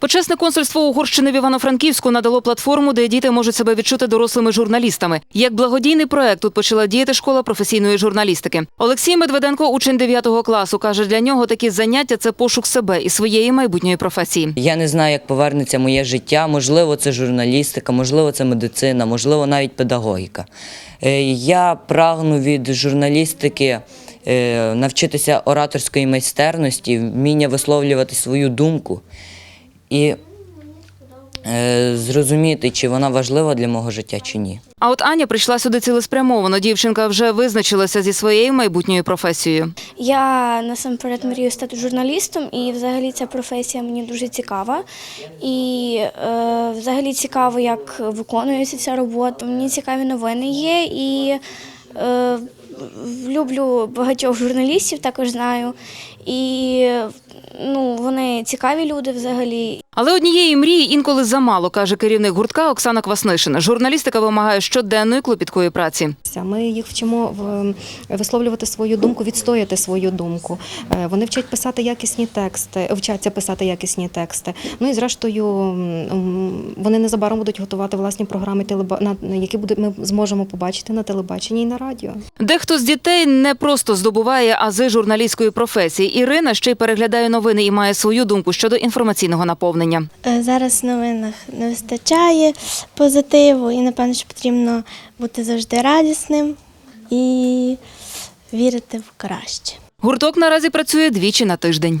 Почесне консульство Угорщини в Івано-Франківську надало платформу, де діти можуть себе відчути дорослими журналістами. Як благодійний проект тут почала діяти школа професійної журналістики. Олексій Медведенко, учень 9 класу, каже, для нього такі заняття це пошук себе і своєї майбутньої професії. Я не знаю, як повернеться моє життя. Можливо, це журналістика, можливо, це медицина, можливо, навіть педагогіка. Е, Я прагну від журналістики е, навчитися ораторської майстерності, вміння висловлювати свою думку і е, зрозуміти, чи вона важлива для мого життя чи ні. А от Аня прийшла сюди цілеспрямовано. Дівчинка вже визначилася зі своєю майбутньою професією. Я насамперед мрію стати журналістом, і взагалі ця професія мені дуже цікава. І е, взагалі цікаво, як виконується ця робота. Мені цікаві новини є і е, люблю багатьох журналістів, також знаю. І ну, вони цікаві люди взагалі. Але однієї мрії інколи замало, каже керівник гуртка Оксана Кваснишина. Журналістика вимагає щоденної клопіткої праці. Ми їх вчимо в- висловлювати свою думку, відстояти свою думку. Е, Вони вчать писати якісні тексти, вчаться писати якісні тексти. Ну і зрештою, вони незабаром будуть готувати власні програми, які ми зможемо побачити на телебаченні і на радіо. Дехто з дітей не просто здобуває ази журналістської професії. Ірина ще й переглядає новини і має свою думку щодо інформаційного наповнення. Е, Зараз в новинах не вистачає позитиву, і напевно, що потрібно бути завжди радісним і вірити в краще. Гурток наразі працює двічі на тиждень.